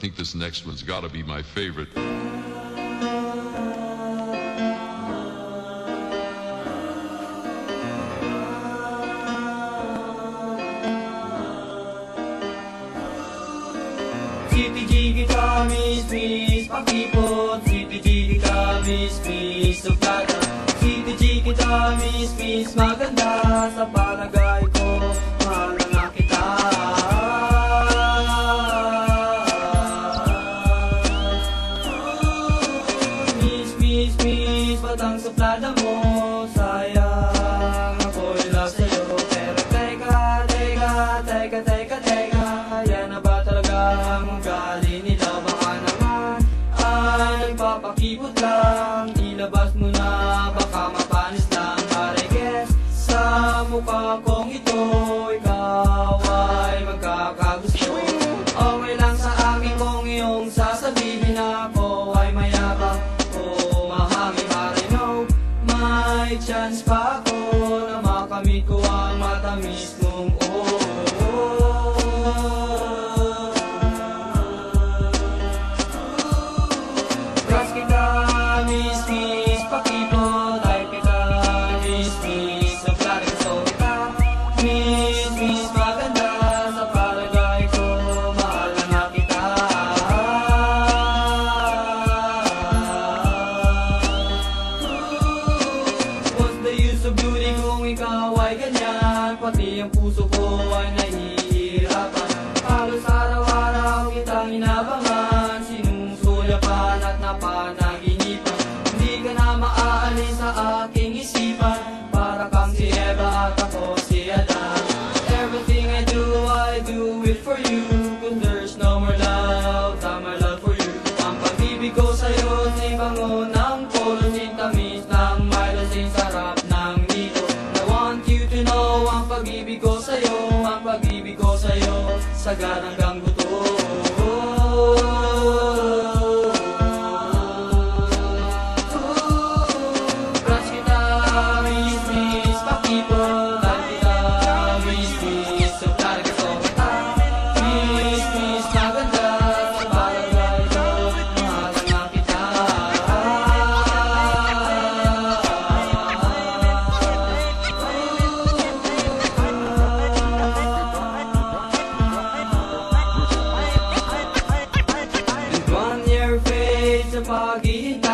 think this next one's got to be my favorite. CPG comes, please, my people. CPG comes, please, so flag. CPG comes, please, maganda sa palagay. chismis, batang suplada mo Sayang, ako'y love sa'yo. Pero teka, teka, teka, teka, teka. Yan na ba talaga ang ugali nila? Baka naman ah, ay nagpapakibot lang. may chance pa ako na makamit ko ang matamis ay ganyan Pati ang puso ko ay nahihirapan. Halos araw-araw kitang inabangan Sinusulyapan at naparang Sagad hanggang ಬಾಗಿಲ